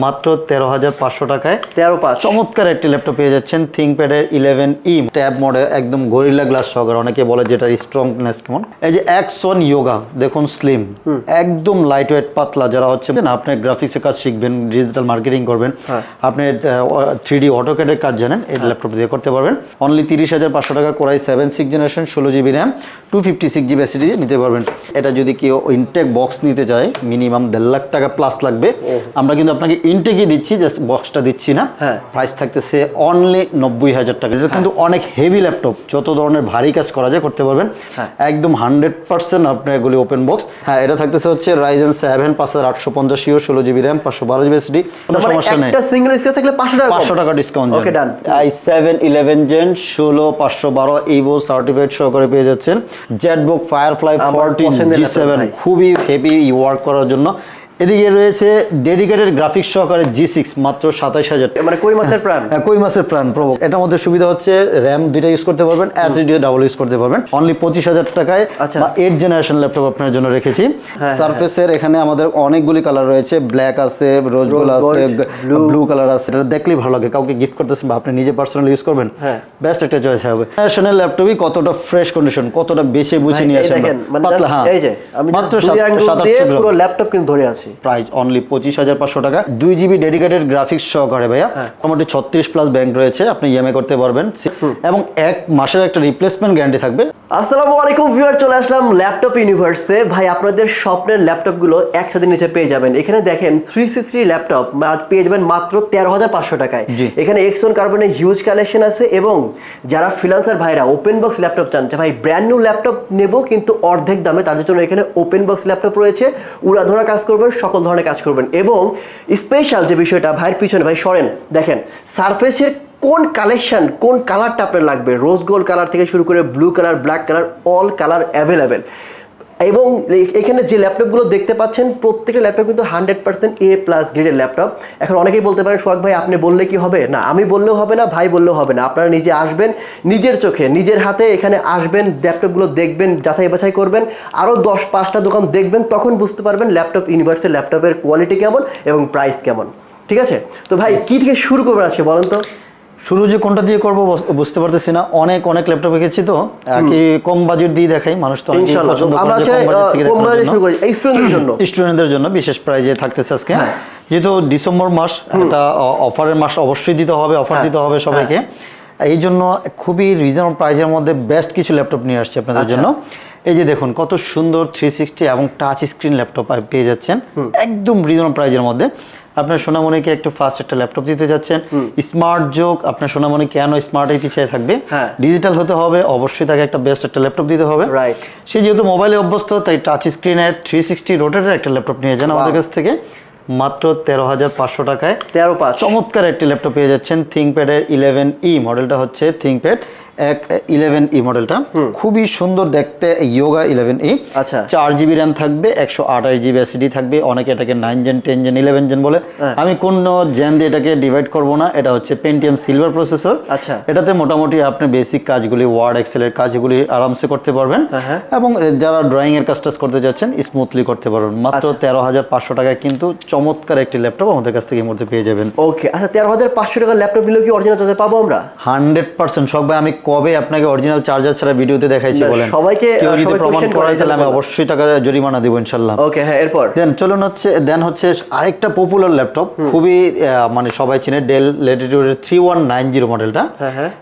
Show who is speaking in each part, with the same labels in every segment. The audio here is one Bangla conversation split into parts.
Speaker 1: মাত্র তেরো হাজার পাঁচশো টাকায়।
Speaker 2: তেরো পাঁচ।
Speaker 1: চমৎকার একটি ল্যাপটপ পেয়ে যাচ্ছেন থিংপ্যাডের ইলেভেন ই ট্যাব মডেল একদম গরিলা গ্লাস সহকারে। অনেকে বলে যেটা স্ট্রংনেস কেমন। এই যে অ্যাকশন ইয়োগা দেখুন স্লিম একদম লাইট ওয়েট পাতলা। যারা হচ্ছে না আপনি গ্রাফিক্সের কাজ শিখবেন ডিজিটাল মার্কেটিং করবেন
Speaker 2: হ্যাঁ।
Speaker 1: আপনি থ্রি ডি অটোক্যাডের কাজ জানেন এই ল্যাপটপ দিয়ে করতে পারবেন। অনলি তিরিশ হাজার পাঁচশো টাকা core i seven six generation ষোলো GB RAM two fifty six GB SSD নিতে পারবেন। এটা যদি কেউ ইনটেক বক্স নিতে চায় মিনিমাম দেড় লাখ টাকা প্লাস লাগবে। আমরা কিন্তু আপনাকে ইনটেকই দিচ্ছি জাস্ট বক্সটা দিচ্ছি না।
Speaker 2: হ্যাঁ।
Speaker 1: প্রাইস থাকতেছে অনলি নব্বই হাজার টাকা। এটা কিন্তু অনেক হেভি ল্যাপটপ যত ধরনের ভারী কাজ করা যায় করতে পারবেন।
Speaker 2: হ্যাঁ।
Speaker 1: একদম হান্ড্রেড পার্সেন্ট আপনার এগুলি ওপেন বক্স হ্যাঁ এটা থাকতেছে হচ্ছে রাইজেন সেভেন পাঁচ হাজার আটশো পঞ্চাশ ইউ ষোলো জিবি র্যাম পাঁচশো বারো জিবি এসডি কোনো
Speaker 2: মানে
Speaker 1: সমস্যা নেই।
Speaker 2: একটা সিঙ্গেল স্কেল থাকলে পাঁচশো টাকা
Speaker 1: পাঁচশো টাকা discount
Speaker 2: okay done
Speaker 1: I seven eleven gen ষোলো পাঁচশো বারো ইভো সার্টিফিকেট সহকারে পেয়ে যাচ্ছেন। জেটবুক ফায়ারফ্লাই
Speaker 2: আমার
Speaker 1: ফোরটিন জি সেভেন খুবই হেভি ওয়ার্ক করার জন্য। এদিকে রয়েছে ডেডিকেটেড গ্রাফিক্স সহকারে জি সিক্স মাত্র সাতাইশ হাজার
Speaker 2: মানে কই মাসের প্রাণ?
Speaker 1: হ্যাঁ, কই মাসের প্রাণ প্রবক এটার মধ্যে সুবিধা হচ্ছে র্যাম দুইটা ইউজ করতে পারবেন এসএসডি ডাবল ইউজ করতে পারবেন। অনলি পঁচিশ হাজার টাকায়
Speaker 2: আচ্ছা।
Speaker 1: এইট জেনারেশন ল্যাপটপ আপনার জন্য রেখেছি।
Speaker 2: হ্যাঁ,
Speaker 1: সারফেসের এখানে আমাদের অনেকগুলি কালার রয়েছে। ব্ল্যাক আছে রোজ
Speaker 2: Rose
Speaker 1: আছে ব্লু কালার আছে। এটা দেখলেই ভালো লাগে। কাউকে গিফট করতেছেন বা আপনি নিজে পার্সোনালি ইউজ করবেন
Speaker 2: হ্যাঁ।
Speaker 1: বেস্ট একটা চয়েস হবে। জেনারেশনের ল্যাপটপই কতটা ফ্রেশ কন্ডিশন কতটা বেশি বুঝে নিয়ে আসেন
Speaker 2: মানে
Speaker 1: পাতলা হ্যাঁ।
Speaker 2: এই যে আমি
Speaker 1: মাত্র সাত আটশো
Speaker 2: পুরো ল্যাপটপ কিন্তু ধরে আছি।
Speaker 1: প্রাইস অনলি পঁচিশ হাজার পাঁচশো টাকা। দুই জিবি ডেডিকেটেড গ্রাফিক্স সহকারে ভাইয়া।
Speaker 2: হ্যাঁ।
Speaker 1: মোটামুটি ছত্রিশ প্লাস ব্যাংক রয়েছে আপনি ইএমআই করতে পারবেন। এবং এক মাসের একটা রিপ্লেসমেন্ট গ্যারান্টি থাকবে।
Speaker 2: আসসালামু আলাইকুম ভিউয়ার চলে আসলাম ল্যাপটপ ইউনিভার্সে। ভাই আপনাদের স্বপ্নের ল্যাপটপগুলো একসাথে নিচে পেয়ে যাবেন। এখানে দেখেন থ্রি সিক্সটি ল্যাপটপ পেয়ে যাবেন মাত্র তেরো হাজার পাঁচশো টাকায়। এখানে এক্সন কার্বনের হিউজ কালেকশন আছে এবং যারা ফ্রিলান্সার ভাইরা ওপেন বক্স ল্যাপটপ চান যে ভাই ব্র্যান্ড নিউ ল্যাপটপ নেব কিন্তু অর্ধেক দামে তাদের জন্য এখানে ওপেন বক্স ল্যাপটপ রয়েছে। উড়াধরা কাজ করবেন সকল ধরনের কাজ করবেন এবং স্পেশাল যে বিষয়টা ভাইয়ের পিছনে ভাই সরেন দেখেন সারফেসের কোন কালেকশন কোন কালারটা আপনার লাগবে? রোজ গোল্ড কালার থেকে শুরু করে blue colour black colour all colour available এবং এখানে যে ল্যাপটপগুলো দেখতে পাচ্ছেন প্রত্যেকটা ল্যাপটপ কিন্তু হান্ড্রেড পার্সেন্ট এ প্লাস গ্রেডের ল্যাপটপ এখন অনেকেই বলতে পারেন সোহাগ ভাই আপনি বললে কি হবে? না আমি বললেও হবে না ভাই বললেও হবে না। আপনারা নিজে আসবেন নিজের চোখে নিজের হাতে এখানে আসবেন ল্যাপটপগুলো দেখবেন যাচাই বাছাই করবেন আরও দশ পাঁচটা দোকান দেখবেন তখন বুঝতে পারবেন ল্যাপটপ ইউনিভার্সের ল্যাপটপের কোয়ালিটি কেমন এবং প্রাইস কেমন। ঠিক আছে? তো ভাই কী থেকে শুরু করবেন আজকে বলেন তো?
Speaker 1: শুরু যে কোনটা দিয়ে করব বুঝতে পারতেছি না। অনেক অনেক ল্যাপটপ রেখেছি তো। কি কম বাজেট দিয়ে দেখাই? মানুষ তো
Speaker 2: আমরা
Speaker 1: কম বাজেট।
Speaker 2: শুরু করি স্টুডেন্টদের জন্য।
Speaker 1: স্টুডেন্টদের জন্য বিশেষ প্রাইজে থাকতেছে আজকে।
Speaker 2: হ্যাঁ।
Speaker 1: যেহেতু ডিসেম্বর মাস একটা অফারের মাস অবশ্যই দিতে হবে অফার
Speaker 2: হ্যাঁ,
Speaker 1: দিতে হবে সবাইকে। এই জন্য খুবই রিজনেবল প্রাইজের মধ্যে বেস্ট কিছু ল্যাপটপ নিয়ে আসছি আপনাদের
Speaker 2: আচ্ছা।
Speaker 1: জন্য। এই যে দেখুন কত সুন্দর থ্রি সিক্সটি এবং টাচ স্ক্রিন ল্যাপটপ পেয়ে যাচ্ছেন। একদম রিজনেবল প্রাইজের মধ্যে। আপনার সোনামণিকে একটু ফাস্ট একটা ল্যাপটপ দিতে যাচ্ছেন। স্মার্ট যোগ আপনার সোনামণি কেন স্মার্ট এই পিছিয়ে থাকবে?
Speaker 2: হ্যাঁ।
Speaker 1: ডিজিটাল হতে হবে অবশ্যই তাকে একটা বেস্ট একটা ল্যাপটপ দিতে হবে. সে যেহেতু মোবাইলে অভ্যস্ত তাই টাচ স্ক্রিনের থ্রি সিক্সটি রোটেটের একটা ল্যাপটপ নিয়ে যান আমাদের কাছ থেকে। মাত্র তেরো হাজার পাঁচশো টাকায়
Speaker 2: তেরো পাঁচ।
Speaker 1: চমৎকার একটি ল্যাপটপ পেয়ে যাচ্ছেন। থিংপ্যাডের ইলেভেন ই মডেলটা হচ্ছে থিংপ্যাড এক ইলেভেন ই মডেলটা খুবই সুন্দর দেখতে ইয়োগা ইলেভেন ই
Speaker 2: আচ্ছা।
Speaker 1: চার জিবি র্যাম থাকবে একশো আঠাশ জিবি এসিডি থাকবে অনেকে এটাকে nine gen ten gen eleven gen বলে
Speaker 2: হ্যাঁ।
Speaker 1: আমি কোন জেন দিয়ে এটাকে ডিভাইড করব না এটা হচ্ছে পেন্টিএম সিলভার প্রসেসর
Speaker 2: আচ্ছা।
Speaker 1: এটাতে মোটামুটি আপনি বেসিক কাজগুলি ওয়ার্ড এক্সেলের কাজগুলি আরামসে করতে পারবেন
Speaker 2: হ্যাঁ, হ্যাঁ।
Speaker 1: এবং যারা ড্রয়িং এর কাজটা করতে যাচ্ছেন স্মুথলি করতে পারবেন মাত্র
Speaker 2: আচ্ছা।
Speaker 1: তেরো হাজার পাঁচশো টাকায় কিন্তু চমৎকার একটি ল্যাপটপ আমাদের কাছ থেকে এই মুহূর্তে পেয়ে যাবেন
Speaker 2: ওকে আচ্ছা তেরো হাজার পাঁচশো টাকার ল্যাপটপ নিলেও কি অরিজিনাল চার্জার পাবো আমরা
Speaker 1: হান্ড্রেড পার্সেন্ট সব ভাই আমি কবে আপনাকে অরিজিনাল চার্জার ছাড়া ভিডিওতে দেখাইছি বলেন?
Speaker 2: সবাইকে-
Speaker 1: কেউ যদি প্রমাণ করাই তাহলে আমি অবশ্যই টাকা জরিমানা দিব ইনশাল্লাহ।
Speaker 2: ওকে হ্যাঁ এরপর?
Speaker 1: দেন চলুন হচ্ছে দেন হচ্ছে আরেকটা পপুলার ল্যাপটপ খুবই মানে সবাই চিনে ডেল লেটিটিউডের থ্রি ওয়ান নাইন জিরো মডেলটা।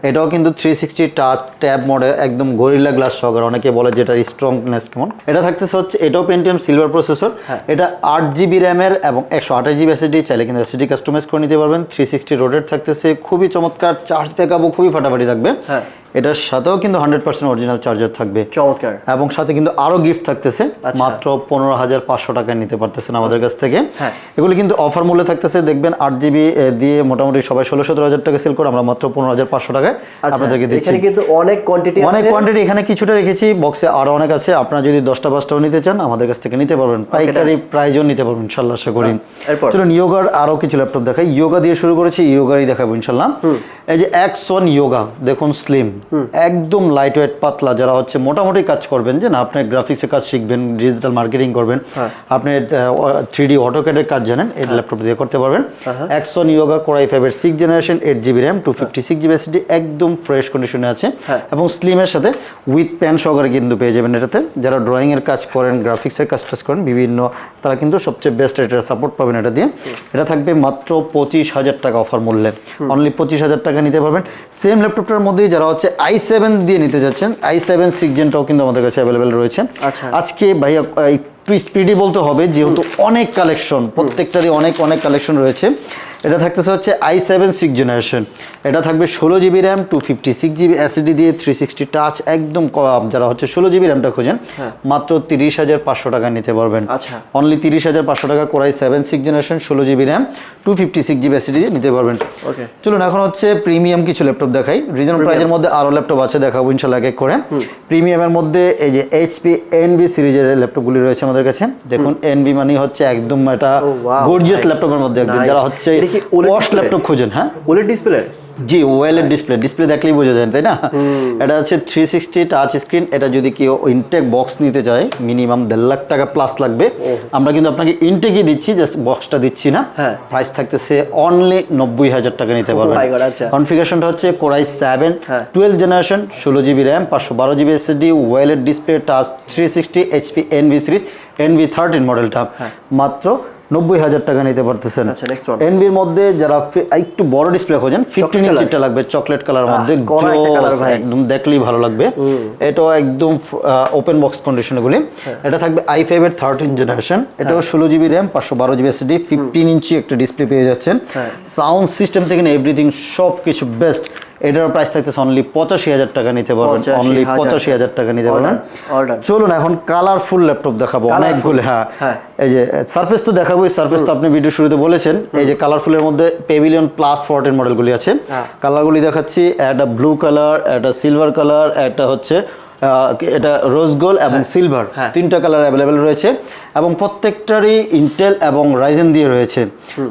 Speaker 1: এটাও কিন্তু three sixty touch tab model একদম গরিলা গ্লাস সহকারে অনেকে বলে যেটা স্ট্রংনেস কেমন। এটা থাকতেছে হচ্ছে এটাও পেন্টিএম সিলভার প্রসেসর। এটা আট জিবি র্যামের এবং একশো আঠাশ জিবি এসএসডি চাইলে কিন্তু এসএসডি কাস্টমাইজ করে নিতে পারবেন। থ্রি সিক্সটি রোডের থাকতেছে খুবই চমৎকার চার্জ ব্যাকআপও খুবই ফাটাফাটি থাকবে।
Speaker 2: হ্যাঁ।
Speaker 1: এটার সাথেও কিন্তু হান্ড্রেড পার্সেন্ট অরিজিনাল চার্জার থাকবে।
Speaker 2: চমৎকার।
Speaker 1: এবং সাথে কিন্তু আরও গিফট থাকতেছে
Speaker 2: আচ্ছা।
Speaker 1: মাত্র পনেরো হাজার পাঁচশো টাকায় নিতে পারতেছেন আমাদের কাছ থেকে।
Speaker 2: হ্যাঁ।
Speaker 1: এগুলি কিন্তু অফার মূল্যে থাকতেছে দেখবেন আট জিবি দিয়ে মোটামুটি সবাই ষোলো সতেরো হাজার টাকা সেল করে আমরা মাত্র পনেরো হাজার পাঁচশো টাকায়
Speaker 2: আচ্ছা
Speaker 1: আপনাদেরকে দিচ্ছি।
Speaker 2: কিন্তু অনেক কোয়ান্টিটি
Speaker 1: অনেক কোয়ান্টিটি এখানে কিছুটা রেখেছি বক্সে আরও অনেক আছে। আপনারা যদি দশটা পাঁচটাও নিতে চান আমাদের কাছ থেকে নিতে পারবেন। পাইকারি প্রাইজও নিতে পারবেন ইনশাল্লাহ আশা করি।
Speaker 2: এরপর?
Speaker 1: চলুন ইয়োগার আরও কিছু ল্যাপটপ দেখাই। ইয়োগা দিয়ে শুরু করেছি ইয়োগারই দেখাবো ইনশাল্লাহ এই যে অ্যাকশন ইয়োগা দেখুন স্লিম একদম লাইট ওয়েট পাতলা যারা হচ্ছে মোটামুটি কাজ করবেন যে না আপনি গ্রাফিক্সের কাজ শিখবেন ডিজিটাল মার্কেটিং করবেন আপনি থ্রি ডি অটোক্যাডের কাজ জানেন এই ল্যাপটপ দিয়ে করতে পারবেন। একশো ইয়োগা কোরাই ফাইভের six generation eight GB RAM two fifty six GB SD একদম ফ্রেশ কন্ডিশনে আছে।
Speaker 2: হ্যাঁ।
Speaker 1: এবং স্লিমের সাথে উইথ প্যান সহকারে কিন্তু পেয়ে যাবেন এটাতে। যারা ড্রয়িংয়ের কাজ করেন গ্রাফিক্সের কাজ টাজ করেন বিভিন্ন তারা কিন্তু সবচেয়ে বেস্ট এটা সাপোর্ট পাবেন এটা দিয়ে। এটা থাকবে মাত্র পঁচিশ হাজার টাকা অফার মূল্যে। অনলি পঁচিশ হাজার টাকা নিতে পারবেন। সেম ল্যাপটপটার মধ্যেই যারা হচ্ছে আই সেভেন দিয়ে নিতে যাচ্ছেন। আই সেভেন সিক্স জেনটাও কিন্তু আমাদের কাছে অ্যাভেলেবেল রয়েছে।
Speaker 2: আচ্ছা।
Speaker 1: আজকে ভাইয়া একটু স্পিডি বলতে হবে যেহেতু অনেক কালেকশন প্রত্যেকটারই অনেক অনেক কালেকশন রয়েছে। এটা থাকতেছে হচ্ছে আই সেভেন সিক্স জেনারেশন এটা থাকবে ষোলো GB RAM two fifty six GB SSD দিয়ে থ্রি সিক্সটি টাচ একদম ক- যারা হচ্ছে ষোলো জিবি র্যামটা খোঁজেন মাত্র তিরিশ হাজার পাঁচশো টাকা নিতে পারবেন।
Speaker 2: আচ্ছা।
Speaker 1: অনলি তিরিশ হাজার পাঁচশো টাকা core i seven six generation ষোলো GB RAM two fifty six GB SSD দিয়ে নিতে পারবেন।
Speaker 2: ওকে
Speaker 1: চলুন এখন হচ্ছে প্রিমিয়াম কিছু ল্যাপটপ দেখাই। রিজনেবল প্রাইজের মধ্যে আরও ল্যাপটপ আছে দেখাবো ইনশাল্লাহ এক করে। প্রিমিয়ামের মধ্যে এই যে এইচপি এনবি সিরিজের ল্যাপটপগুলি রয়েছে আমাদের কাছে। দেখুন এনবি মানে হচ্ছে একদম এটা গর্জিয়াস ল্যাপটপের মধ্যে একদম। যারা হচ্ছে
Speaker 2: কি
Speaker 1: ওয়াশ ল্যাপটপ খোঁজেন হ্যাঁ?
Speaker 2: ওলেড ডিসপ্লে
Speaker 1: জি ওয়েলের ডিসপ্লে ডিসপ্লে দেখলেই বোঝা যায় তাই না? এটা হচ্ছে থ্রি সিক্সটি টাচ স্ক্রিন এটা যদি কেউ ইনটেক বক্স নিতে চায় মিনিমাম দেড় লাখ টাকা প্লাস লাগবে। আমরা কিন্তু আপনাকে ইনটেকই দিচ্ছি জাস্ট বক্সটা দিচ্ছি না।
Speaker 2: হ্যাঁ।
Speaker 1: প্রাইস থাকতেছে অনলি নব্বই হাজার টাকা নিতে পারবেন।
Speaker 2: my আচ্ছা।
Speaker 1: কনফিগারেশনটা হচ্ছে কোরাই সেভেন
Speaker 2: হ্যাঁ।
Speaker 1: টুয়েলভ জেনারেশন ষোলো জিবি র্যাম পাঁচশো বারো GB SSD ওয়েলের display touch three sixty HP Envy series Envy thirteen মডেলটা মাত্র নব্বই হাজার টাকা নিতে পারতেছেন
Speaker 2: হ্যাঁ। আচ্ছা.
Speaker 1: এনবির মধ্যে যারা একটু বড় ডিসপ্লে খোঁজেন ফিফটিন ইঞ্চিটা লাগবে চকলেট কালার মধ্যে জোস,
Speaker 2: ভাই।
Speaker 1: একদম দেখলেই ভালো লাগবে এটাও একদম ওপেন বক্স কন্ডিশনে গুলি
Speaker 2: হ্যাঁ।
Speaker 1: এটা থাকবে আই ফাইভ এর থার্টিন জেনারেশন এটাও ষোলো জিবি র্যাম পাঁচশো বারো জিবি এসডি ফিফটিন ইঞ্চি একটা ডিসপ্লে পেয়ে যাচ্ছেন
Speaker 2: হ্যাঁ।
Speaker 1: সাউন্ড সিস্টেম থেকে এভরিথিং সব কিছু বেস্ট এটার প্রাইস থাকতেছে অনলি পঁচাশি হাজার টাকা নিতে পারবেন অনলি পঁচাশি হাজার টাকা নিতে পারবেন। চলুন এখন কালারফুল ল্যাপটপ দেখাবো অনেকগুলো হ্যাঁ।
Speaker 2: হ্যাঁ।
Speaker 1: এই যে সার্ফেস তো দেখাবো সার্ফেস তো আপনি ভিডিও শুরুতে বলেছেন। এই যে কালারফুলের মধ্যে পেভিলিয়ন প্লাস ফোরটিন মডেলগুলি আছে।
Speaker 2: হ্যাঁ।
Speaker 1: কালারগুলি দেখাচ্ছি একটা ব্লু কালার একটা সিলভার কালার একটা হচ্ছে এটা রোজ গোল্ড এবং সিলভার
Speaker 2: হ্যাঁ।
Speaker 1: তিনটা কালার অ্যাভেলেবেল রয়েছে এবং প্রত্যেকটারই ইন্টেল এবং রাইজেন দিয়ে রয়েছে।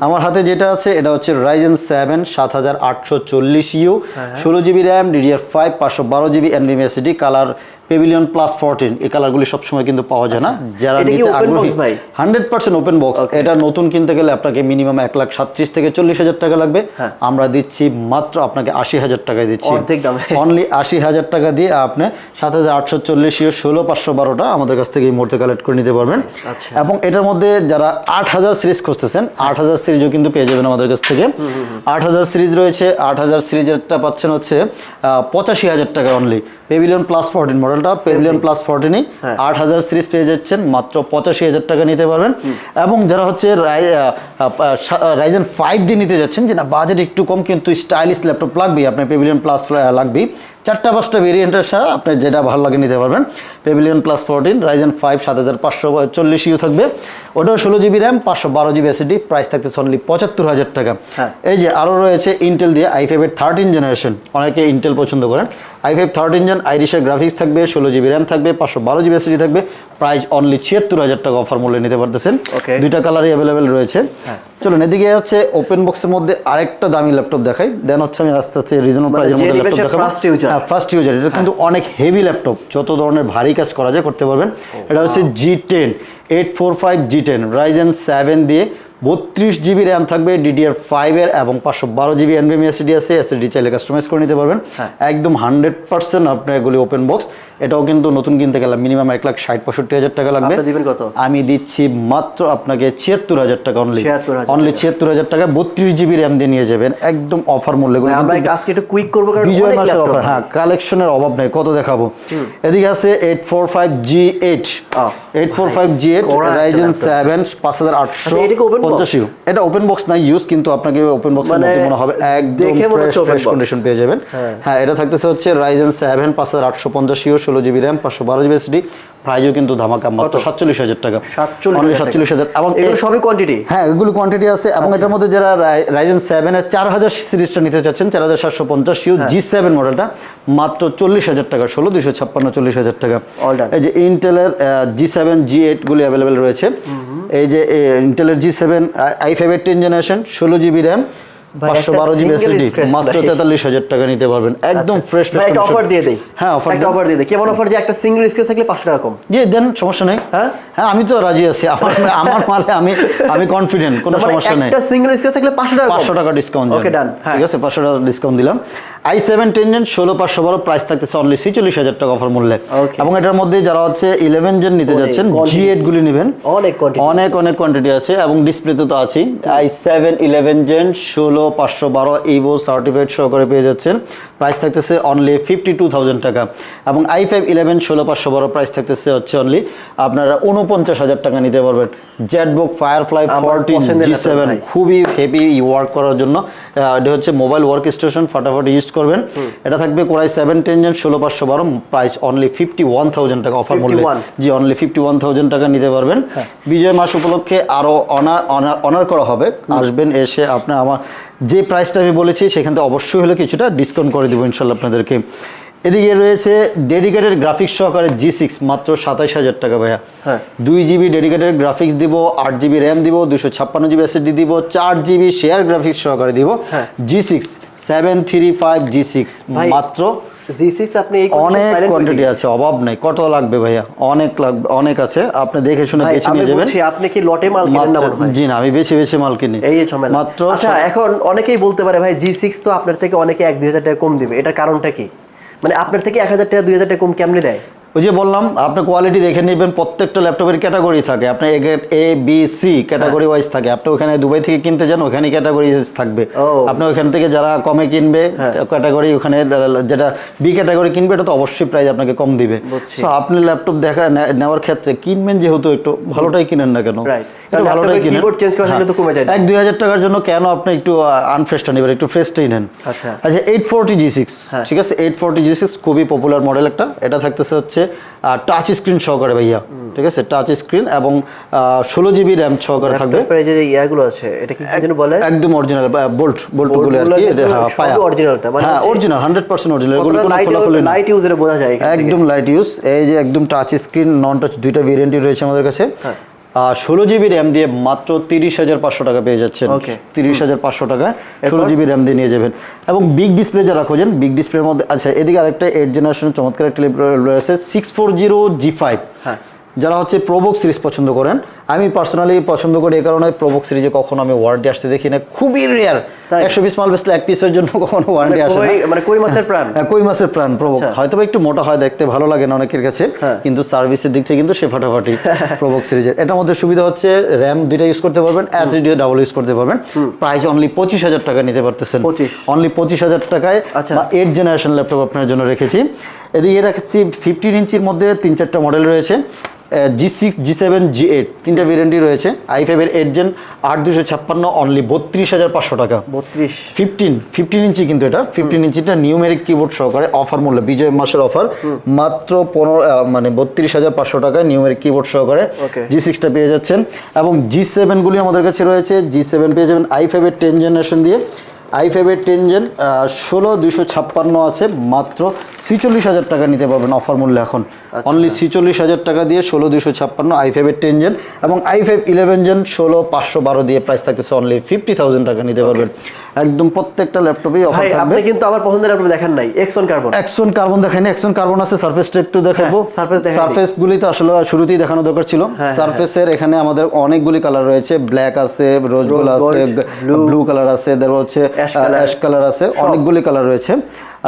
Speaker 1: আমার হাতে যেটা আছে এটা হচ্ছে রাইজেন সেভেন সাত হাজার আটশো চল্লিশ ইউ
Speaker 2: হ্যাঁ,
Speaker 1: ষোলো জিবি র্যাম ডিডিআর ফাইভ পাঁচশো বারো জিবি এমডিএমএসডি কালার পেভিলিয়ন প্লাস ফোরটিন এই কালারগুলি সবসময় কিন্তু পাওয়া যায় না। যারা
Speaker 2: আচ্ছা। কি
Speaker 1: নিতে আগ্রহী হান্ড্রেড পার্সেন্ট ওপেন বক্স এটা নতুন কিনতে গেলে আপনাকে মিনিমাম এক লাখ সাতত্রিশ থেকে চল্লিশ হাজার টাকা লাগবে।
Speaker 2: হ্যাঁ।
Speaker 1: আমরা দিচ্ছি মাত্র আপনাকে আশি হাজার টাকায় দিচ্ছি। অনলি আশি হাজার টাকা দিয়ে আপনি সাত হাজার আটশো চল্লিশ ষোলো পাঁচশো বারোটা আমাদের কাছ থেকে এই মুহূর্তে কালেক্ট করে নিতে পারবেন।
Speaker 2: আচ্ছা।
Speaker 1: এবং এটার মধ্যে যারা আট হাজার সিরিজ খুঁজতেছেন আট হাজার সিরিজও কিন্তু পেয়ে যাবেন আমাদের কাছ থেকে। আট হাজার সিরিজ রয়েছে আট হাজার সিরিজেরটা পাচ্ছেন হচ্ছে পঁচাশি হাজার টাকা অনলি পেভিলিয়ন প্লাস ফোরটিন মডেলটা পেভিলিয়ন প্লাস ফোরটিনই। আট হাজার সিরিজ পেয়ে যাচ্ছেন মাত্র পঁচাশি হাজার টাকা নিতে পারবেন। এবং যারা হচ্ছে রাইজেন ফাইভ দিয়ে নিতে যাচ্ছেন যে না বাজেট একটু কম কিন্তু স্টাইলিশ ল্যাপটপ লাগবেই আপনার পেভিলিয়ন প্লাস লাগবেই। চারটা পাঁচটা ভেরিয়েন্টের সাথে আপনার যেটা ভালো লাগে নিতে পারবেন। Pavilion plus fourteen Ryzen five সাত হাজার পাঁচশো চল্লিশ ইউ থাকবে। ওটাও ষোলো জিবি র্যাম পাঁচশো বারো জিবি এসিডি প্রাইস থাকতেছে অনলি পঁচাত্তর হাজার টাকা।
Speaker 2: হ্যাঁ।
Speaker 1: এই যে আরও রয়েছে ইন্টেল দিয়ে আই ফাইভের থার্টিন জেনারেশন অনেকে ইন্টেল পছন্দ করেন। আই ফাইভ থার্টিন জেন আইরিশের গ্রাফিক্স থাকবে ষোলো জিবি র্যাম থাকবে পাঁচশো বারো জিবি এসিডি থাকবে। প্রাইস অনলি ছিয়াত্তর হাজার টাকা অফার মূল্যে নিতে পারতেছেন. দুইটা কালারই অ্যাভেলেবেল রয়েছে। চলুন এদিকে হচ্ছে ওপেন বক্সের মধ্যে আরেকটা দামি ল্যাপটপ দেখাই। দেন হচ্ছে আমি আস্তে আস্তে রিজনেবল
Speaker 2: মানে
Speaker 1: মধ্যে ল্যাপটপ দেখাবো। হ্যাঁ ফার্স্ট ইউজার এটা কিন্তু অনেক হেভি ল্যাপটপ যত ধরনের ভারী কাজ করা যায় করতে পারবেন। এটা হচ্ছে G ten eight four five G ten Ryzen seven দিয়ে বত্রিশ জিবি র্যাম থাকবে ডিডিআর ফাইভের এবং পাঁচশো বারো জিবি এনবিএম এসিডি আছে এসএসডি চাইলে কাস্টমাইজ করে নিতে পারবেন।
Speaker 2: হ্যাঁ।
Speaker 1: একদম হান্ড্রেড পার্সেন্ট আপনার এগুলি ওপেন বক্স এটাও কিন্তু নতুন কিনতে গেলে মিনিমাম এক লাখ ষাট পঁয়ষট্টি হাজার টাকা লাগবে।
Speaker 2: দিবেন কত?
Speaker 1: আমি দিচ্ছি মাত্র আপনাকে ছিয়াত্তর হাজার টাকা অনলি
Speaker 2: 76,000
Speaker 1: অনলি ছিয়াত্তর হাজার টাকা বত্রিশ জিবি র্যাম দিয়ে নিয়ে যাবেন একদম অফার মূল্য এগুলো
Speaker 2: আজকে একটু কুইক করব
Speaker 1: বিজয় মাসের অফার হ্যাঁ কালেকশনের অভাব নেই কত দেখাবো? এদিকে আছে eight four five G eight eight four five G eight Ryzen seven পাঁচ হাজার আটশো? পঞ্চাশ এটা ওপেন বক্স নাই ইউজ কিন্তু আপনাকে ওপেন বক্স
Speaker 2: মানে
Speaker 1: হবে একদম ফ্রেশ। কন্ডিশন পেয়ে যাবেন।
Speaker 2: হ্যাঁ।
Speaker 1: এটা থাকতেছে হচ্ছে রাইজেন সেভেন পাঁচ হাজার আটশো পঞ্চাশ ইউ ষোলো জিবি র্যাম পাঁচশো বারো জিবি এসডি প্রাইজও কিন্তু ধামাকা মাত্র সাতচল্লিশ হাজার টাকা।
Speaker 2: সাতচল্লিশ হাজার
Speaker 1: সাতচল্লিশ হাজার। এবং
Speaker 2: এগুলো সবই কোয়ান্টিটি
Speaker 1: হ্যাঁ এগুলো কোয়ান্টিটি আছে। এবং এটার মধ্যে যারা রাইজেন সেভেনের চার হাজার সিরিজটা নিতে চাচ্ছেন চার হাজার সাতশো পঞ্চাশ ইউ জি সেভেন মডেলটা মাত্র চল্লিশ হাজার টাকা ষোলো দুইশো ছাপ্পান্ন চল্লিশ হাজার টাকা। এই যে ইন্টেলের জি সেভেন জি এইটগুলি অ্যাভেলেবেল রয়েছে। এই যে ইন্টেলের G seven I five eight ten generation ষোলো জিবি র্যাম পাঁচশো বারো জিবি এসএসডি মাত্র তেতাল্লিশ হাজার টাকা নিতে পারবেন। একদম ফ্রেশ
Speaker 2: একটা অফার দিয়ে দেই।
Speaker 1: হ্যাঁ অফার
Speaker 2: একটা অফার দিয়ে দেই। কেমন অফার যে একটা সিঙ্গেল থাকলে পাঁচশো টাকা কম।
Speaker 1: জি দেন সমস্যা নেই।
Speaker 2: হ্যাঁ?
Speaker 1: হ্যাঁ আমি তো রাজি আছি। আমার আমার মালে আমি আমি কনফিডেন্ট কোনো সমস্যা নেই।
Speaker 2: একটা সিঙ্গেল থাকলে পাঁচশো টাকা
Speaker 1: পাঁচশো টাকা ডিসকাউন্ট
Speaker 2: ওকে ডান হ্যাঁ।
Speaker 1: ঠিক আছে পাঁচশো টাকা ডিসকাউন্ট দিলাম। আই সেভেন টেনজেন ষোলো পাঁচশো বারো প্রাইস থাকতেছে অনলি ছিচল্লিশ হাজার টাকা অফার মূল্যে। এবং এটার মধ্যে যারা হচ্ছে ইলেভেন জেন নিতে যাচ্ছেন জি এইট গুলি নেবেন।
Speaker 2: অনেক
Speaker 1: অনেক অনেক কোয়ান্টিটি আছে এবং ডিসপ্লেতে তো আছেই। আই সেভেন ইলেভেন জেন ষোলো পাঁচশো বারো ইভো সার্টিফিকেট সহকারে পেয়ে যাচ্ছেন। প্রাইস থাকতেছে অনলি ফিফটি টু থাউজেন্ড টাকা। এবং আই ফাইভ ইলেভেন ষোলো পাঁচশো বারো প্রাইস থাকতেছে হচ্ছে অনলি আপনারা উনপঞ্চাশ হাজার টাকা নিতে পারবেন। জেটবুক ফায়ারফ্লাই
Speaker 2: আমার
Speaker 1: ফোরটিন
Speaker 2: পছন্দের
Speaker 1: জি সেভেন খুবই হেভি ওয়ার্ক করার জন্য। এটা হচ্ছে মোবাইল ওয়ার্ক স্টেশন ফাটাফাটি ইউজ করবেন। এটা থাকবে কোরাই সেভেন টেন জেন ষোলো পাঁচশো বারো price only fifty one thousand টাকা অফার মূল্যে।
Speaker 2: 51
Speaker 1: G only fifty one thousand টাকা নিতে পারবেন। বিজয় মাস উপলক্ষে আরও অনার অনার করা হবে। আসবেন এসে আপনি আমার যে প্রাইসটা আমি বলেছি সেখান থেকে অবশ্যই হলে কিছুটা ডিসকাউন্ট করে দেবো ইনশাল্লাহ আপনাদেরকে এদিকে রয়েছে ডেডিকেটেড গ্রাফিক্স সহকারে জি সিক্স মাত্র সাতাশ হাজার টাকা ভাইয়া
Speaker 2: হ্যাঁ।
Speaker 1: দুই জিবি ডেডিকেটেড গ্রাফিক্স দিব আট জিবি র্যাম দিব দুশো ছাপ্পান্ন জিবি এসএসডি দিব চার জিবি শেয়ার গ্রাফিক্স সহকারে দিব। G six seven three five G six মাত্র
Speaker 2: জি আপনি এই
Speaker 1: অনেক কোয়ান্টিটি আছে অভাব নেই কত লাগবে ভাইয়া? অনেক লাগবে অনেক আছে আপনি দেখে শুনে বেছে নিয়ে যাবেন।
Speaker 2: আপনি কি লটে মাল কিনেন না মনে
Speaker 1: জি না আমি বেশি বেশি মাল কিনি।
Speaker 2: এই যে ঝামেলা।
Speaker 1: মাত্র
Speaker 2: আচ্ছা এখন অনেকেই বলতে পারে ভাই তো আপনার থেকে অনেকে এক দুই হাজার টাকা কম দিবে। এটার কারণটা কি? মানে আপনার থেকে এক হাজার টাকা দুই হাজার টাকা কম কেমনে দেয়?
Speaker 1: ওই যে বললাম আপনি কোয়ালিটি দেখে নেবেন প্রত্যেকটা ল্যাপটপের ক্যাটাগরি থাকে। আপনি A B C category wise থাকে। আপনি ওখানে দুবাই থেকে কিনতে যান ওখানে ক্যাটাগরি থাকবে। আপনি ওখান থেকে যারা কমে কিনবে
Speaker 2: হ্যাঁ।
Speaker 1: ক্যাটাগরি ওখানে যেটা বি ক্যাটাগরি কিনবে এটা তো অবশ্যই প্রাইস আপনাকে কম দিবে। তো আপনি ল্যাপটপ দেখা নেওয়ার ক্ষেত্রে কিনবেন যেহেতু একটু ভালোটাই কিনেন না কেন? ভালোটাই কিনেন।
Speaker 2: যায়।
Speaker 1: এক দুই হাজার টাকার জন্য কেন আপনি একটু আনফ্রেশটা নেবেন একটু ফ্রেশটাই নেন?
Speaker 2: আচ্ছা।
Speaker 1: আচ্ছা এইট ফোরটি জি সিক্স
Speaker 2: হ্যাঁ।
Speaker 1: ঠিক আছে? এইট ফোরটি জি সিক্স খুবই পপুলার মডেল একটা। এটা থাকতেছে হচ্ছে টাচ স্ক্রিন সহকারে ভাইয়া ঠিক আছে? টাচ স্ক্রিন এবং ষোলো জিবি র্যাম সহকারে থাকবে।
Speaker 2: যে ইয়াগুলো আছে এটা কি যেন বলে?
Speaker 1: একদম অরিজিনাল বোল্ট বোল্টগুলো আর কি হ্যাঁ, পায়া।
Speaker 2: মানে
Speaker 1: হ্যাঁ অরিজিনাল হান্ড্রেড পার্সেন্ট অরিজিনাল এগুলো কোনো
Speaker 2: লাইট
Speaker 1: খোলাখুলি এটা
Speaker 2: লাইট ইউজের বোঝা যায়
Speaker 1: একদম লাইট ইউজ এই যে একদম টাচ স্ক্রিন নন টাচ দুইটা ভেরিয়েন্টই রয়েছে আমাদের কাছে।
Speaker 2: হ্যাঁ।
Speaker 1: ষোলো জিবি র্যাম দিয়ে মাত্র তিরিশ হাজার পাঁচশো টাকা পেয়ে যাচ্ছেন. তিরিশ হাজার পাঁচশো টাকা। ষোলো জিবি র্যাম দিয়ে নিয়ে যাবেন। এবং বিগ ডিসপ্লে যারা খোঁজেন বিগ ডিসপ্লের মধ্যে আচ্ছা এদিকে আরেকটা এইট জেনারেশন চমৎকার একটা রয়েছে six four zero G five
Speaker 2: হ্যাঁ।
Speaker 1: যারা হচ্ছে প্রোবক সিরিজ পছন্দ করেন আমি পার্সোনালি পছন্দ করি এই কারণে প্রোবক সিরিজে কখনো আমি ওয়ারেন্টি আসতে দেখি না। খুবই রেয়ার একশো বিশ মাল বেসলে এক পিসের জন্য কখনো
Speaker 2: মানে
Speaker 1: ওয়ারেন্টি আসে না।
Speaker 2: মানে কই মাছের প্রাণ?
Speaker 1: হ্যাঁ, কই মাছের প্রাণ প্রবক
Speaker 2: আচ্ছা।
Speaker 1: হয়তো একটু মোটা হয় দেখতে ভালো লাগে না অনেকের কাছে।
Speaker 2: হ্যাঁ।
Speaker 1: কিন্তু সার্ভিসের দিক থেকে কিন্তু সে ফাটাফাটি প্রবক সিরিজের এটার মধ্যে সুবিধা হচ্ছে র্যাম দুইটা ইউজ করতে পারবেন অ্যাসিডিও ডাবল ইউজ করতে পারবেন। প্রাইস অনলি পঁচিশ হাজার টাকা নিতে পারতেছেন।
Speaker 2: 25
Speaker 1: অনলি পঁচিশ হাজার টাকায়
Speaker 2: আচ্ছা।
Speaker 1: এইট জেনারেশন ল্যাপটপ আপনার জন্য রেখেছি। এদিকে রাখছি ফিফটিন ইঞ্চির মধ্যে তিন চারটা মডেল রয়েছে G six G seven G eight তিনটা ভেরিয়েন্টই রয়েছে। আই ফাইভের এইট জেন আট দুশো ছাপ্পান্ন অনলি বত্রিশ হাজার পাঁচশো টাকা।
Speaker 2: বত্রিশ।
Speaker 1: ফিফটিন ফিফটিন ইঞ্চি কিন্তু এটা। ফিফটিন ইঞ্চিটা নিউমেরিক কিবোর্ড সহকারে অফার মূল্য বিজয় মাসের অফার মাত্র পনেরো মানে বত্রিশ হাজার পাঁচশো টাকায় নিউমেরিক কিবোর্ড সহকারে. জি সিক্সটা পেয়ে যাচ্ছেন। এবং জি সেভেনগুলি আমাদের কাছে রয়েছে। জি সেভেন পেয়ে যাবেন আই ফাইভের টেন জেনারেশন দিয়ে। আই ফাইভের টেন জেন ষোলো দুইশো ছাপ্পান্ন আছে। মাত্র ছিচল্লিশ হাজার টাকা নিতে পারবেন অফার মূল্য এখন। অনলি ছিচল্লিশ হাজার টাকা দিয়ে ষোলো দুইশো ছাপ্পান্ন আই ফাইভের টেন জেন এবং আই ফাইভ ইলেভেন জেন ষোলো পাঁচশো বারো দিয়ে প্রাইস থাকতেছে অনলি ফিফটি থাউজেন্ড টাকা নিতে পারবেন। একদম প্রত্যেকটা ল্যাপটপেই অফার থাকবে।
Speaker 2: আপনি কিন্তু আমার পছন্দের ল্যাপটপ দেখেন নাই X one carbon
Speaker 1: action carbon দেখায়নি অ্যাকশন কার্বন আছে সারফেসটা একটু দেখাবো।
Speaker 2: হ্যাঁ, Surface
Speaker 1: সারফেস গুলি তো আসলে শুরুতেই দেখানো দরকার ছিল।
Speaker 2: হ্যাঁ,
Speaker 1: সারফেসের এখানে আমাদের অনেকগুলি কালার রয়েছে ব্ল্যাক আছে রোজ গোল্ড আছে ব্লু কালার আছে তারপর হচ্ছে অ্যাশ কালার আছে অনেকগুলি কালার রয়েছে।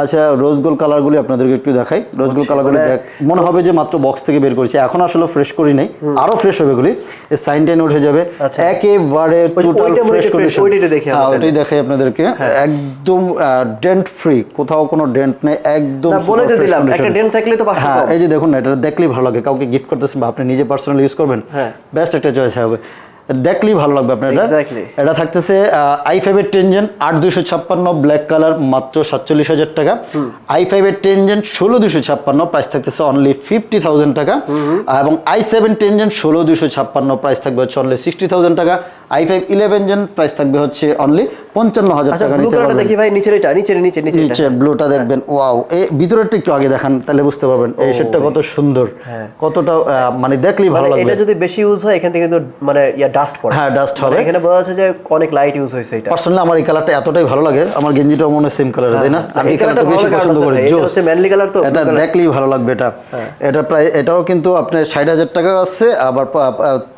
Speaker 1: আচ্ছা রোজ গোল্ড কালারগুলি আপনাদেরকে একটু দেখাই। রোজ গোল্ড কালারগুলি দেখ মনে হবে যে মাত্র বক্স থেকে বের করেছি। এখন আসলে ফ্রেশ করি নাই। আরও ফ্রেশ হবে গুলি সাইন টাইন উঠে যাবে।
Speaker 2: আচ্ছা।
Speaker 1: একেবারে টোটাল ফ্রেশ কন্ডিশন হ্যাঁ ওইটাই দেখাই আপনাদেরকে। একদম ডেন্ট ফ্রি কোথাও কোনো ডেন্ট নেই। একদম
Speaker 2: না, বলে দিলাম, একটা ডেন্ট থাকলে তো
Speaker 1: হ্যাঁ এই যে দেখুন না এটা দেখলেই ভালো লাগে। কাউকে গিফট করতেছেন বা আপনি নিজে পার্সোনালি ইউজ করবেন
Speaker 2: হ্যাঁ।
Speaker 1: বেস্ট একটা চয়েস হবে। দেখলেই ভালো লাগবে আপনার এটা এটা থাকতেছে আই ফাইভের টেনজেন আট দুশো ছাপ্পান্ন ব্ল্যাক কালার মাত্র সাতচল্লিশ হাজার টাকা। আই ফাইভের টেনজেন ষোলো দুশো ছাপ্পান্ন প্রাইস থাকতেছে অনলি ফিফটি থাউজেন্ড টাকা। এবং আই সেভেন টেনজেন ষোলো দুশো ছাপ্পান্ন প্রাইস থাকবে হচ্ছে অনলি সিক্সটি থাউজেন্ড টাকা। I five eleven gen price থাকবে হচ্ছে অনলি পঞ্চান্ন হাজার
Speaker 2: আচ্ছা
Speaker 1: টাকা নিতে পারবেন
Speaker 2: দেখি ভাই নিচের এটা নিচের নিচের নিচের
Speaker 1: ব্লুটা দেখবেন ওয়াও এই ভিতরেরটা একটু আগে দেখান তাহলে বুঝতে পারবেন এই শেডটা কত সুন্দর কতটা আহ, মানে দেখলেই ভালো
Speaker 2: মানে
Speaker 1: লাগবে।
Speaker 2: এটা যদি বেশি ইউজ হয় এখান থেকে কিন্তু মানে ইয়া ডাস্ট পড়ে।
Speaker 1: হ্যাঁ,
Speaker 2: মানে
Speaker 1: হবে।
Speaker 2: এখানে বোঝা যাচ্ছে যে অনেক লাইট ইউজ হয়েছে এটা।
Speaker 1: পার্সোনালি আমার এই কালারটা এতটাই ভালো লাগে আমার গেঞ্জিটাও মনে সেম কালার তাই না? আমি
Speaker 2: এই
Speaker 1: কালারটা বেশি পছন্দ করি
Speaker 2: এটা হচ্ছে manly colour তো,
Speaker 1: এটা দেখলেই ভালো লাগবে এটা। এটা প্রায় এটাও কিন্তু আপনার ষাট হাজার টাকা আছে আবার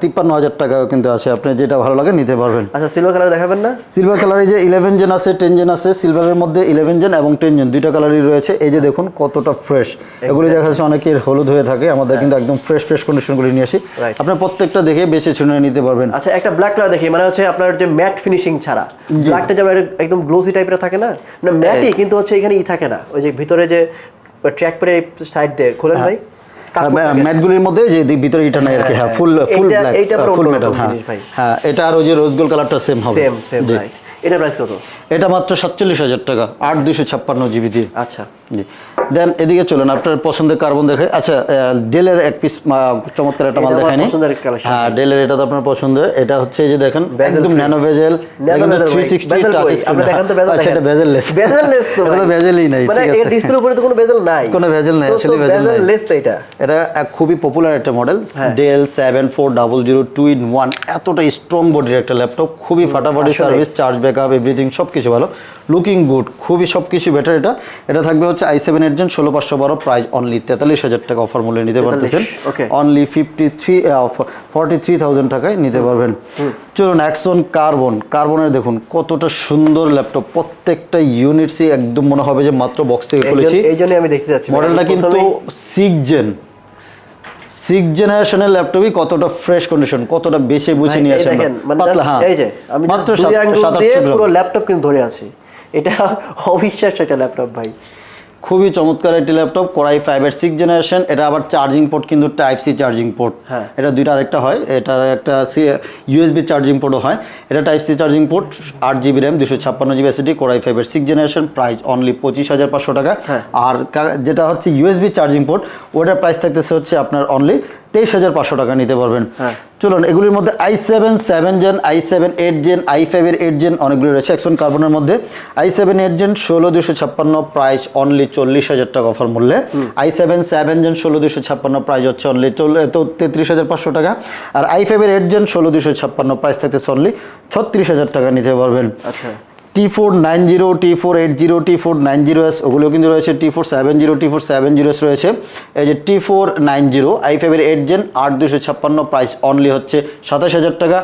Speaker 1: তিপ্পান্ন হাজার টাকাও কিন্তু আছে। আপনি যেটা ভালো লাগে নিতে পারবেন।
Speaker 2: আচ্ছা সিলভার কালার দেখাবেন না?
Speaker 1: সিলভার কালারে যে ইলেভেন জেন আছে টেন জেন আছে সিলভারের মধ্যে ইলেভেন জেন এবং টেন জেন দুইটা কালারই রয়েছে। এই যে দেখুন কতটা ফ্রেশ এগুলি দেখা যাচ্ছে অনেকের হলুদ হয়ে থাকে আমাদের কিন্তু একদম ফ্রেশ ফ্রেশ কন্ডিশনগুলি নিয়ে আসি। আপনার প্রত্যেকটা দেখে বেছে চুনে নিতে পারবেন।
Speaker 2: আচ্ছা একটা ব্ল্যাক কালার দেখি মানে হচ্ছে আপনার যে ম্যাট ফিনিশিং ছাড়া। ব্ল্যাকটা যেমন একদম গ্লোসি টাইপের থাকে না? না ম্যাটই কিন্তু হচ্ছে এখানে ই থাকে না। ওই যে ভিতরে যে ট্র্যাক পরে সাইড দিয়ে খোলেন ভাই?
Speaker 1: ম্যাটগুলির মধ্যে যে ভিতরে এটা নাই আর কি। হ্যাঁ ফুল ফুল ব্ল্যাক ফুল মেটাল হ্যাঁ।
Speaker 2: ভাই।
Speaker 1: হ্যাঁ এটা আর ওই যে রোজ গোল্ড কালারটা সেম হবে।
Speaker 2: Same same. এটা প্রাইস কত?
Speaker 1: এটা মাত্র সাতচল্লিশ হাজার টাকা আট দুশো ছাপ্পান্ন জিবি দিয়ে।
Speaker 2: আচ্ছা।
Speaker 1: জি। দেন এদিকে চলুন আপনার পছন্দের কার্বন দেখে আচ্ছা ডেলের এক পিস চমৎকার একটা মাল দেখায়নি। হ্যাঁ ডেলের এটা তো আপনার পছন্দ। এটা হচ্ছে যে দেখেন একদম ন্যানো ভেজেল থ্রি সিক্সটি আচ্ছা এটা
Speaker 2: তো
Speaker 1: এটা। বেজেলই নাই
Speaker 2: মানে এই উপরে তো কোনো বেজেল নাই।
Speaker 1: কোনো bezel নাই,
Speaker 2: তো-
Speaker 1: আসলে
Speaker 2: তো
Speaker 1: নাই।
Speaker 2: bezel-less তো এটা
Speaker 1: এটা খুবই পপুলার একটা model. Dell seven four double zero two in one এতটা স্ট্রং বডির একটা ল্যাপটপ খুবই ফাটাফাটি সার্ভিস চার্জ ব্যাকআপ এভরিথিং সব কিছু ভালো। লুকিং গুড খুবই সব কিছু বেটার এটা। এটা থাকবে হচ্ছে আই সেভেন এর জন্য ষোলো পাঁচশো বারো প্রাইস অনলি তেতাল্লিশ হাজার টাকা অফার মূল্যে নিতে পারতেছেন। Only fifty three forty three thousand টাকায় নিতে পারবেন। চলুন অ্যাকশন কার্বন কার্বনের দেখুন কতটা সুন্দর ল্যাপটপ প্রত্যেকটা ইউনিটসই একদম মনে হবে যে মাত্র বক্স থেকে খুলেছি।
Speaker 2: এই জন্য আমি দেখতে যাচ্ছি।
Speaker 1: মডেলটা কিন্তু সিক্স জেন সিক্স জেনারেশনের ল্যাপটপই কতটা ফ্রেশ কন্ডিশন কতটা বেশি বুঝে নিয়ে আসেন
Speaker 2: মানে
Speaker 1: পাতলা হ্যাঁ।
Speaker 2: এই যে আমি
Speaker 1: মাত্র সাত আটশো।
Speaker 2: পুরো ল্যাপটপ কিন্তু ধরে আছি। এটা অবিশ্বাস্য একটা ল্যাপটপ ভাই।
Speaker 1: খুবই চমৎকার একটি ল্যাপটপ ফাইভ এর সিক্স জেনারেশন এটা আবার চার্জিং পোর্ট কিন্তু টাইপ সি চার্জিং পোর্ট
Speaker 2: হ্যাঁ।
Speaker 1: এটা দুইটা আরেকটা হয় এটা একটা সি ইউএসবি চার্জিং পোর্টও হয় এটা টাইপ সি চার্জিং পোর্ট আট জিবি র্যাম দুশো ছাপ্পান্ন জিবি এসিডি কোরাই ফাইভের সিক্স জেনারেশন প্রাইস অনলি পঁচিশ হাজার পাঁচশো টাকা
Speaker 2: হ্যাঁ।
Speaker 1: আর যেটা হচ্ছে ইউএসবি চার্জিং পোর্ট ওটার প্রাইস থাকতেছে হচ্ছে আপনার অনলি তেইশ হাজার পাঁচশো টাকা নিতে পারবেন।
Speaker 2: হ্যাঁ।
Speaker 1: চলুন এগুলির মধ্যে I seven seven gen I seven eight gen I ফাইভের এইট জেন অনেকগুলি রয়েছে। একশন কার্বনের মধ্যে আই সেভেন এইট জেন ষোলো দুশো ছাপ্পান্ন প্রাইস অনলি চল্লিশ হাজার টাকা অফার মূল্যে। আই সেভেন সেভেন জেন ষোলো দুশো ছাপ্পান্ন প্রাইস হচ্ছে অনলি তো তেত্রিশ হাজার পাঁচশো টাকা। আর আই ফাইভের এইট জেন ষোলো দুশো ছাপ্পান্ন প্রাইস থাকতেছে অনলি ছত্রিশ হাজার টাকা নিতে পারবেন।
Speaker 2: আচ্ছা।
Speaker 1: T four nine zero T four eight zero T four nine zero S ওগুলো কিন্তু রয়েছে। T four seven zero T four seven zero S রয়েছে। এই যে T four nine zero I ফাইভের এইট জেন আট দুশো ছাপ্পান্ন প্রাইস অনলি হচ্ছে সাতাশ হাজার টাকা।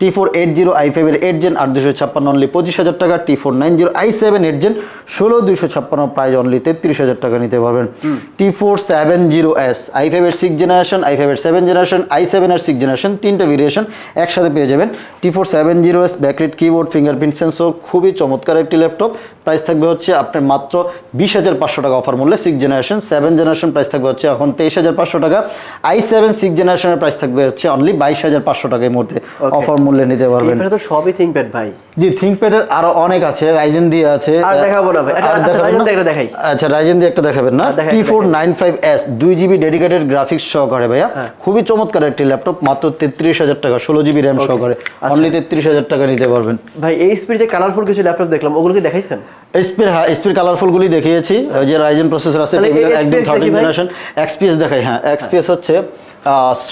Speaker 1: T four eight zero I ফাইভের এইট জেন আট দুশো ছাপ্পান্ন অনলি পঁচিশ হাজার টাকা T four nine zero I seven eight gen ষোলো দুশো ছাপ্পান্ন প্রাইজ অনলি তেত্রিশ হাজার টাকা নিতে পারবেন। T four seven zero S I ফাইভের সিক্স জেনারেশন আই ফাইভের সেভেন জেনারেশন আই সেভেন আর সিক্স জেনারেশন তিনটা ভেরিয়েশন একসাথে পেয়ে যাবেন। T four seven zero S backlit keyboard fingerprint sensor খুবই চমৎকার একটি ল্যাপটপ প্রাইস থাকবে হচ্ছে আপনার মাত্র বিশ হাজার পাঁচশো টাকা অফার মূল্যে six generation seven generation price থাকবে হচ্ছে এখন তেইশ হাজার পাঁচশো টাকা। আই সেভেন সিক্স জেনারেশনের প্রাইস থাকবে হচ্ছে অনলি বাইশ হাজার পাঁচশো টাকার মধ্যে অফার মূল্যে নিতে পারবেন
Speaker 2: এখানে তো সবই থিঙ্কপ্যাড ভাই
Speaker 1: জি থিঙ্কপ্যাডের আরও অনেক আছে রাইজেন দিয়ে আছে
Speaker 2: আর দেখাবো না ভাই। আচ্ছা,
Speaker 1: আর
Speaker 2: আচ্ছা,
Speaker 1: দেখাবেন
Speaker 2: Ryzen
Speaker 1: না?
Speaker 2: দিয়ে একটা দেখাই।
Speaker 1: আচ্ছা রাইজেন দিয়ে একটা দেখাবেন না
Speaker 2: আর দেখাই,
Speaker 1: টি ফোর
Speaker 2: দেখাই।
Speaker 1: নাইন ফাইভ এস দুই জিবি ডেডিকেটেড গ্রাফিক্স সহকারে ভাইয়া
Speaker 2: হ্যাঁ।
Speaker 1: খুবই চমৎকার একটি ল্যাপটপ মাত্র তেত্রিশ হাজার টাকা ষোলো জিবি র্যাম সহকারে
Speaker 2: আচ্ছা।
Speaker 1: অনলি তেত্রিশ হাজার টাকা নিতে পারবেন
Speaker 2: ভাই এই স্পিড যে কালারফুল কিছু ল্যাপটপ দেখলাম ওগুলো কি দেখাইছেন
Speaker 1: এসপির হ্যাঁ এসপির কালারফুল গুলি দেখিয়েছি ওই যে রাইজেন প্রসেসর আছে একদম
Speaker 2: XPS ভাই?
Speaker 1: জেনারেশন এক্সপিএস দেখাই হ্যাঁ এক্সপিএস হচ্ছে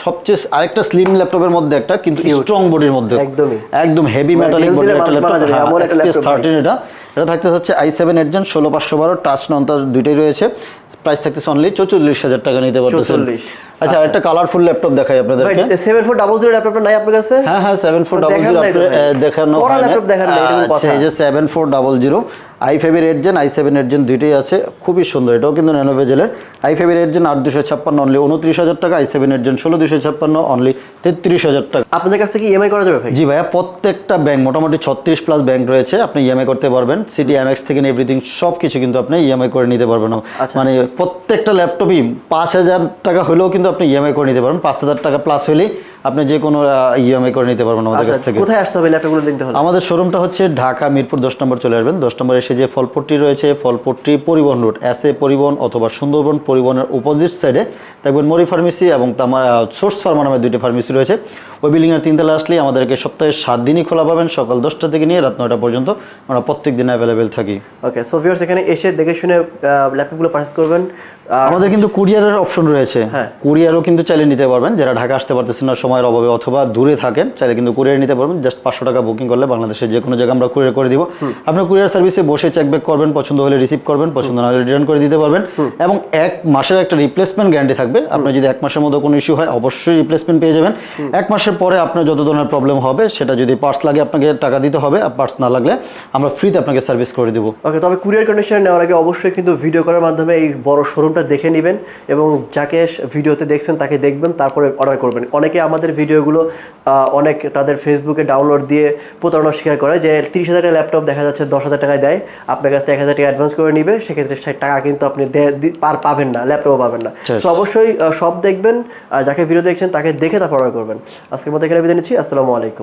Speaker 1: সবচেয়ে আরেকটা স্লিম ল্যাপটপের মধ্যে একটা কিন্তু স্ট্রং বডির মধ্যে।
Speaker 2: একদমই।
Speaker 1: একদম হেভি মেটালিক বডির একটা ল্যাপটপ। থার্টিন এটা। এটা থাকতে হচ্ছে আই সেভেন এইট জেন ষোলো পাঁচশো বারো টাচ নন টাচ দুইটাই রয়েছে। প্রাইস থাকতেছে অনলি চৌচল্লিশ হাজার টাকা নিতে পারতেছেন।
Speaker 2: 44
Speaker 1: আচ্ছা একটা কালারফুল ল্যাপটপ দেখাই আপনাদেরকে।
Speaker 2: সেভেন ফোর ডাবল জিরো ল্যাপটপটা নাই আপনার কাছে?
Speaker 1: হ্যাঁ হ্যাঁ সেভেন ফোর
Speaker 2: তো
Speaker 1: ডাবল
Speaker 2: দেখান ভাই।
Speaker 1: দেখানো আচ্ছা এই যে seven four double zero I ফাইভের eight gen I seven eight gen দুইটাই আছে। খুবই সুন্দর এটাও কিন্তু ন্যানোভেজেলের আই ফাইভের এইট জেন আট দুশো ছাপ্পান্ন অনলি উনত্রিশ হাজার টাকা। আই সেভেন এইট জেন ষোলো দুশো ছাপ্পান্ন অনলি তেত্রিশ হাজার টাকা।
Speaker 2: আপনাদের কাছে কি ইএমআই করা যাবে ভাই?
Speaker 1: জি ভাইয়া প্রত্যেকটা ব্যাংক মোটামুটি ছত্রিশ প্লাস ব্যাংক রয়েছে আপনি ইএমআই করতে পারবেন। সিটি এমএক্স থেকে এভরিথিং সব কিছু কিন্তু আপনি ইএমআই করে নিতে পারবেন।
Speaker 2: আচ্ছা।
Speaker 1: মানে প্রত্যেকটা ল্যাপটপই পাঁচ হাজার টাকা হলেও কিন্তু আপনি ইএমআই করে নিতে পারবেন। পাঁচ হাজার টাকা প্লাস হলেই আপনি যে কোনো ইএমআই করে নিতে পারবেন আমাদের
Speaker 2: আচ্ছা
Speaker 1: কাছ থেকে।
Speaker 2: কোথায় আসতে হবে ল্যাপটপগুলো দেখতে হলে?
Speaker 1: আমাদের শোরুমটা হচ্ছে ঢাকা মিরপুর দশ নম্বর চলে আসবেন। দশ নম্বর এসে যে ফলপট্টি রয়েছে ফলপট্টি পরিবহন রুট এস এ পরিবহন অথবা সুন্দরবন পরিবহনের অপোজিট সাইডে দেখবেন মরি ফার্মেসি এবং আমার সোর্স ফার্মা নামে দুইটি ফার্মেসি রয়েছে। ওই বিল্ডিংয়ের তিনতলা আসলেই আমাদেরকে সপ্তাহে সাত দিনই খোলা পাবেন সকাল দশটা থেকে নিয়ে রাত নয়টা পর্যন্ত। আমরা প্রত্যেক দিন অ্যাভেলেবেল থাকি।
Speaker 2: ওকে সো ভিউয়ার্স এখানে এসে দেখে শুনে ল্যাপটপগুলো পারচেজ করবেন।
Speaker 1: আমাদের কিন্তু কুরিয়ারের অপশন রয়েছে।
Speaker 2: হ্যাঁ।
Speaker 1: কুরিয়ারও কিন্তু চাইলে নিতে পারবেন যারা ঢাকা আসতে পারতেছেন না সময়ের অভাবে অথবা দূরে থাকেন চাইলে কিন্তু কুরিয়ার নিতে পারবেন। জাস্ট পাঁচশো টাকা বুকিং করলে বাংলাদেশের যে কোনো জায়গায় আমরা কুরিয়ার করে দিব। আপনি কুরিয়ার সার্ভিসে বসে চেক ব্যাক করবেন পছন্দ হলে রিসিভ করবেন পছন্দ না হলে রিটার্ন করে দিতে পারবেন। এবং এক মাসের একটা রিপ্লেসমেন্ট গ্যারান্টি থাকবে। আপনার যদি এক মাসের মধ্যে কোনো ইস্যু হয় অবশ্যই রিপ্লেসমেন্ট পেয়ে যাবেন। এক মাসের পরে আপনার যত ধরনের প্রবলেম হবে সেটা যদি পার্টস লাগে আপনাকে টাকা দিতে হবে আর পার্টস না লাগলে আমরা ফ্রিতে আপনাকে সার্ভিস করে দেবো।
Speaker 2: ওকে তবে কুরিয়ার কন্ডিশন নেওয়ার আগে অবশ্যই কিন্তু ভিডিও করার মাধ্যমে এই বড় শোরুমটা দেখে নেবেন এবং যাকে ভিডিওতে দেখছেন তাকে দেখবেন তারপরে অর্ডার করবেন। অনেকে আমাদের ভিডিওগুলো আহ, অনেক তাদের ফেসবুকে ডাউনলোড দিয়ে প্রতারণা স্বীকার করে যে তিরিশ হাজার টাকা ল্যাপটপ দেখা যাচ্ছে দশ হাজার টাকায় দেয়। আপনার কাছে এক হাজার টাকা অ্যাডভান্স করে নিবে সেক্ষেত্রে সেই টাকা কিন্তু আপনি পার পাবেন না ল্যাপটপও পাবেন না। তো অবশ্যই সব দেখবেন আর যাকে ভিডিও দেখছেন তাকে দেখে তারপর অর্ডার করবেন। আজকের মধ্যে এখানে বিদায় নিচ্ছি আসসালামু আলাইকুম।